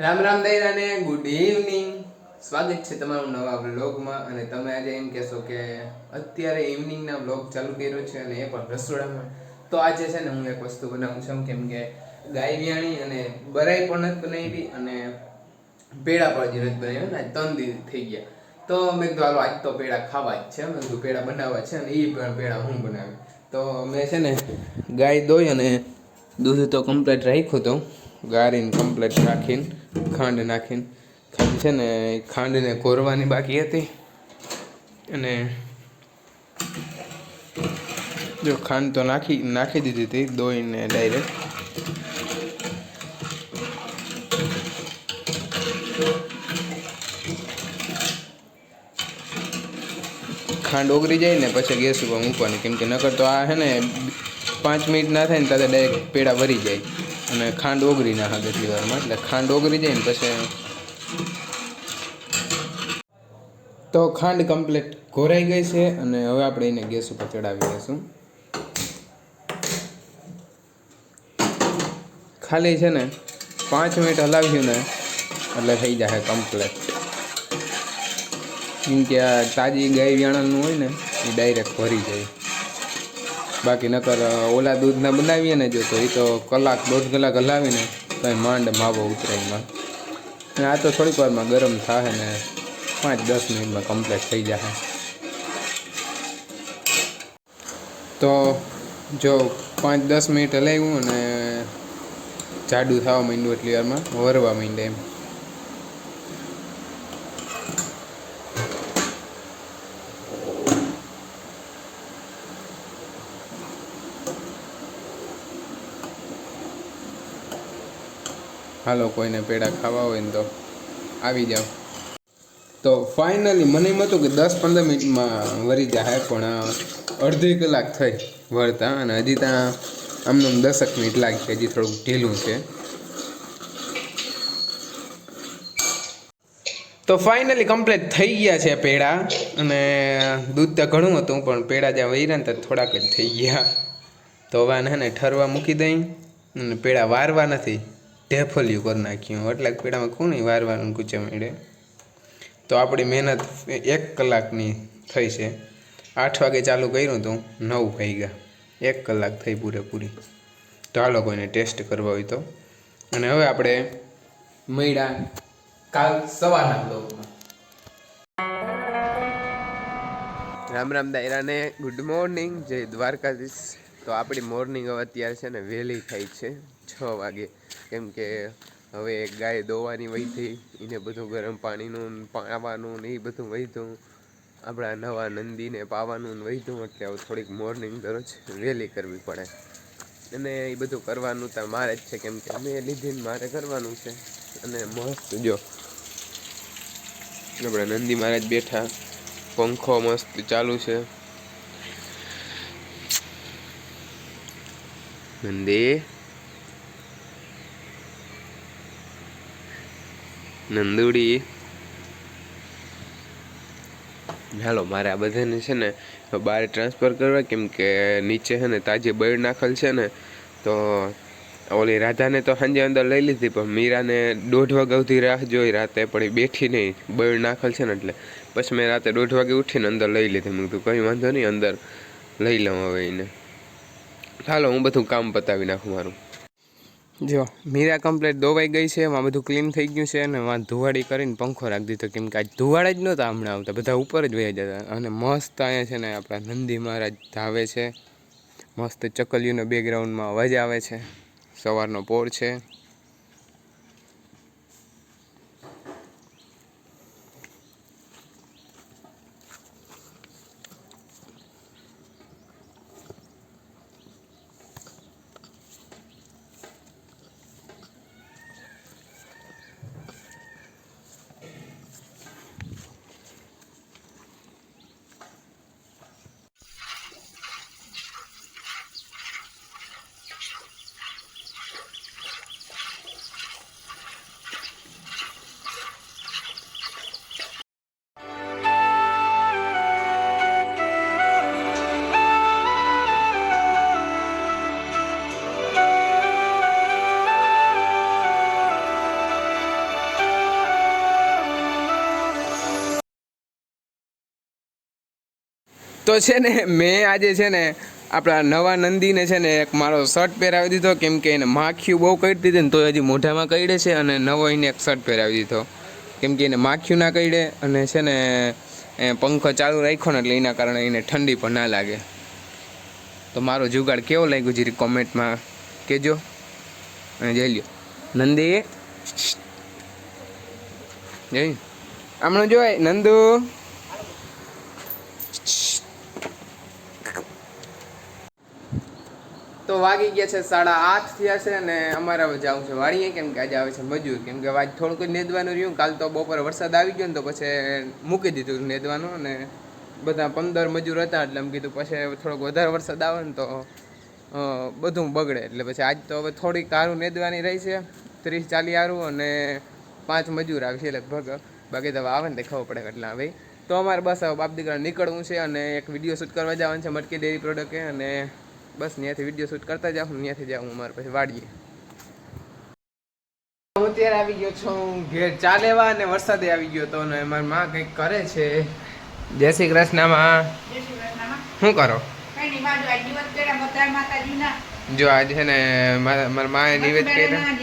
રામ રામ દૈરાને good evening સ્વાગત છે તમારું નવા વ્લોગમાં અને તમે આજે એમ કહેશો કે અત્યારે ઇવનિંગના વ્લોગ ચાલુ કર્યો છે અને એ પણ રસોડામાં. તો આજે છે ને હું એક વસ્તુ બનાવું છું, કેમ કે ગાય વ્યાણી અને બરાઈ પણ નથી બનાવી અને પેડા પણ હજી નથી બનાવ્યો ને ત્રણ દિવસ થઈ ગયા. તો મેં કીધું, હાલો, આજ તો પેડા ખાવા જ છે. મેં કીધું, પેડા બનાવવા છે અને એ પણ પેડા હું બનાવી? તો મેં છે ને ગાય દોઈ અને દૂધ તો કમ્પ્લીટ રાખ્યું હતું. ગાળીને કમ્પ્લીટ રાખીને ખાંડ નાખીને. ખાલી છે ને ખાંડને કોરવાની બાકી હતી. અને જો ખાંડ તો નાખી નાખી દીધી હતી, દોઈને ડાયરેક્ટ ખાંડ ઓગળી જાય ને, પછી ગેસ ઉપર મૂકવાની. કેમ કે નકર તો આ છે ને, પાંચ મિનિટ ના થાય ને, ત્યારે ડાયરેક્ટ પેડા ભરી જાય. અને ખાંડ ઓગળી નાખે કેટલી વારમાં. એટલે ખાંડ ઓગળી જાય ને પછી તો ખાંડ કમ્પ્લીટ ઘોરાઈ ગઈ છે અને હવે આપણે એને ગેસ ઉપર ચડાવી દઈશું ખાલી છે ને પાંચ મિનિટ હલાવ્યું ને એટલે થઈ જશે કમ્પ્લીટ કેમ કે આ તાજી ગાય વ્યાણાનું હોય ને એ ડાયરેક્ટ ભરી જાય. બાકી નકર ઓલા દૂધના બનાવીએ ને જો તો એ તો કલાક, દોઢ કલાક હલાવીને તો માંડ માવો ઉતરાયમાં ને આ તો થોડીક વારમાં ગરમ થાય ને પાંચ, દસ મિનિટમાં કમ્પ્લીટ થઈ જશે તો જો પાંચ, દસ મિનિટ હલાવ્યું અને જાડું થવા માંડ્યું એટલી વારમાં વરવા માંડે એમ. હાલો, કોઈને પેડા ખાવા હોય ને તો આવી જાઓ. તો ફાઇનલી મને એમ હતું કે દસ પંદર મિનિટમાં વરી જાય, પણ અડધી કલાક થઈ વળતા અને હજી ત્યાં આમને આમ દસક મિનિટ લાગી હજી થોડુંક ઢીલું છે. તો ફાઇનલી કમ્પ્લીટ થઈ ગયા છે પેડા, અને દૂધ તો ઘણું હતું, પણ પેડા જ્યાં વહી ને થોડાક જ થઈ ગયા. તો હવે ને ઠરવા મૂકી દઈ, અને પેડા વારવા નથી. ઢેફલિયું કરી નાખ્યું એટલે પીડામાં કોણ વારવાનું કૂચે મળે? તો આપણી મહેનત એક કલાકની થઈ છે. આઠ વાગે ચાલુ કર્યું હતું નવ વાગ્યા. એક કલાક થઈ પૂરેપૂરી. તો હાલો કોઈને ટેસ્ટ કરવા હોય તો. અને હવે આપણે મળ્યા કાલ સવારના બ્લોગમાં રામ રામ દાયરાને ગુડ મોર્નિંગ જય દ્વારકાધીશ. તો આપણી મોર્નિંગ હવે અત્યારે છે ને વહેલી થઈ છે, છ વાગે. કેમ કે હવે ગાય દોવાની વહીથી એને બધું ગરમ પાણીનું પાવાનું ને એ બધું વહીધું આપણા નવા નંદીને પાવાનું ને વહીતું એટલે હવે થોડીક મોર્નિંગ દરરોજ વહેલી કરવી પડે. અને એ બધું કરવાનું તો મારે જ છે કેમ કે મેં લીધીને મારે કરવાનું છે. અને મસ્ત જો. આપણે નંદી મહારાજ બેઠા. પંખો મસ્ત ચાલુ છે. નંદી? નંદુડી. હાલો, મારે આ બધાને છે ને બહાર ટ્રાન્સફર કરવા, કેમ કે નીચે છે ને તાજી બળ નાખેલ છે ને, તો ઓલી રાધાને તો સાંજે અંદર લઈ લીધી, પણ મીરાને દોઢ વાગ્યા સુધી રાહ જોઈ, રાતે પણ એ બેઠી નહીં બળ નાખેલ છે ને એટલે. પછી મેં રાતે દોઢ વાગે ઉઠીને અંદર લઈ લીધી, મેં કીધું કંઈ વાંધો નહીં, અંદર લઈ લઉં હવે એને. ચાલો હું બધું કામ પતાવી નાખું મારું. જો, મીરા કમ્પ્લેટ ધોવાઈ ગઈ છે, એમાં બધું ક્લીન થઈ ગયું છે અને વાં ધુવાડી કરીને પંખો રાખી દીધો, કેમ કે આજ ધુવાડા જ નહોતા હમણાં આવતા, બધા ઉપર જ વહી જતા. અને મસ્ત અહીંયા છે ને આપણા નંદી મહારાજ ધાવે છે. મસ્ત ચકલીઓનો બેકગ્રાઉન્ડમાં અવાજ આવે છે. સવારનો પોર છે. તો છે ને મેં આજે છે ને આપણા નવા નંદીને છે ને એક મારો શર્ટ પહેરાવી દીધો કેમ કે એને માખીયું બહુ કરી દીધી ને તો હજી મોઢામાં કરડે છે અને નવો એને એક શર્ટ પહેરાવી દીધો. કેમ કે એને માખીયું ના કરડે અને છે ને એ પંખો ચાલુ રાખ્યો ને એટલે એના કારણે એને ઠંડી પણ ના લાગે. તો મારો જુગાડ કેવો લાગ્યો જીરી કોમેન્ટમાં કહેજો અને જઈ લ્યો. નંદી? જઈ હમણાં જોય નંદુ? વાગી ગયા છે, સાડા આઠ થયા છે અને અમારે હવે જવું છે વાડીએ. કેમ કે આજે આવે છે મજૂર. કેમ કે આજ થોડુંક નેદવાનું રહ્યું. કાલ તો બપોરે વરસાદ આવી ગયો ને તો પછી મૂકી દીધું નેદવાનું અને બધા પંદર મજૂર હતા એટલે એમ કીધું પછી થોડોક વધારે વરસાદ આવે ને તો બધું બગડે. એટલે પછી આજ તો હવે થોડીક કારું નેદવાની રહી છે. ત્રીસ ચાલીસ આરું અને પાંચ મજૂર આવશે લગભગ. બાકી તો આવે ને તે ખબર પડે કેટલા ભાઈ. તો અમારે બસ બાપ દીકરા નીકળવું છે અને એક વીડિયો શૂટ કરવા જવાનું છે મટકી ડેરી પ્રોડક્ટે અને બસ ત્યાંથી વીડિયો શૂટ કરતા જાઉં ત્યાંથી જાઉં અમારે પછી વાડીએ. હું અત્યારે આવી ગયો છું ઘેર ચા લેવા અને વરસાદે આવી ગયો તો અને મારી માં કંઈક કરે છે. જય શ્રી કૃષ્ણમાં શું કરો. જો આજે છે ને મારા મારા માએ નિવેદ કર્યા.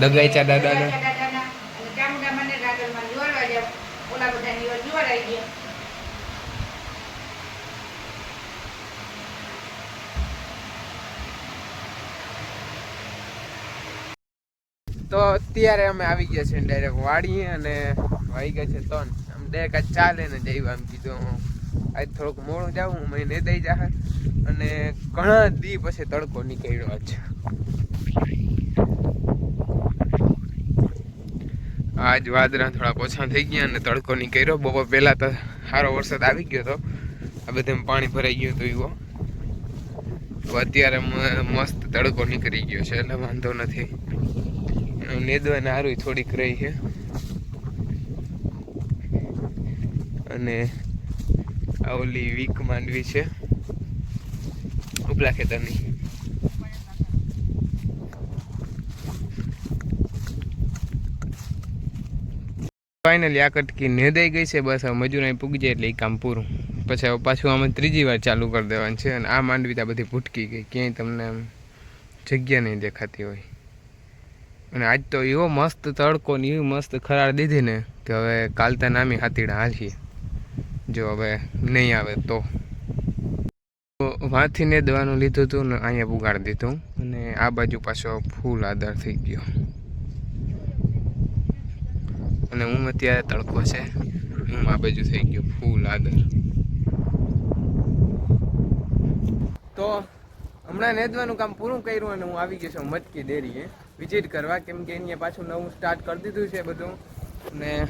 દગાઈચા દાદાના. ઓલા બધા નિવેદ જોડાઈ ગયા. તો અત્યારે અમે આવી ગયા છીએ ડાયરેક્ટ વાડીએ અને વાઈ ગયા છે ત્રણ. આમ ડાયરેક્ટ આજ ચાલે ને જઈએ આમ કીધું આજ થોડુંક મોડું જાઉં મેં મહિને દઈ જા અને ઘણા દી પછી તડકો નીકળ્યો આજ. આજ વાદરા થોડા ઓછા થઈ ગયા અને તડકો નીકળ્યો. બપોર પહેલા તો સારો વરસાદ આવી ગયો હતો આ બધામાં પાણી ભરાઈ ગયું હતું એવો અત્યારે મસ્ત તડકો નીકળી ગયો છે, એટલે વાંધો નથી. નેદવાને હારું થોડીક રહી છે. અને આ ઓલી વીક માંડવી છે. ઉપલા ખેતરની. ફાઇનલી આ કટકી નેદાઈ ગઈ છે, બસ હવે મજૂર અહીં પૂગી જાય એટલે એ કામ પૂરું. પછી હવે પાછું આમાં ત્રીજી વાર ચાલુ કરી દેવાનું છે અને આ માંડવી તો આ બધી ભૂટકી ગઈ, ક્યાંય તમને આમ જગ્યા નહીં દેખાતી હોય. અને આજ તો એવો મસ્ત તડકો ને એવી મસ્ત ખરાડ દીધી ને કે હવે કાલતા નામી હાથીડા હાલીએ જો હવે નહીં આવે તો. વાંથીને દવાનું લીધું હતું ને અહીંયા ઉગાડી દીધું. અને આ બાજુ પાછો ફૂલ આધાર થઈ ગયો. અને હું અત્યારે તડકો છે. હું આ બાજુ થઈ ગયો ફૂલ આદર તો હમણાં નેદવાનું કામ પૂરું કર્યું અને હું આવી ગયો છું મટકી ડેરીએ. વિઝિટ કરવા, કેમ કે અહીંયા પાછું નવું સ્ટાર્ટ કરી દીધું છે બધું. ને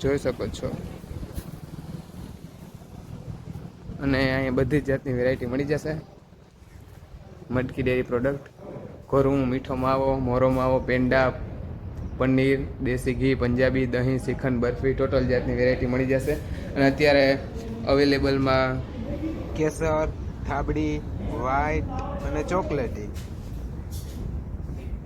જોઈ શકો છો. અને અહીંયા બધી જાતની વેરાયટી મળી જશે. મટકી ડેરી પ્રોડક્ટ ઘરું મીઠો માવો, મોરો માવો, પેંડા, પનીર, દેશી ઘી, પંજાબી, દહીં, શ્રીખંડ, બરફી ટોટલ જાતની વેરાયટી મળી જશે. અને અત્યારે અવેલેબલમાં કેસર, થાબડી વ્હાઈટ અને ચોકલેટી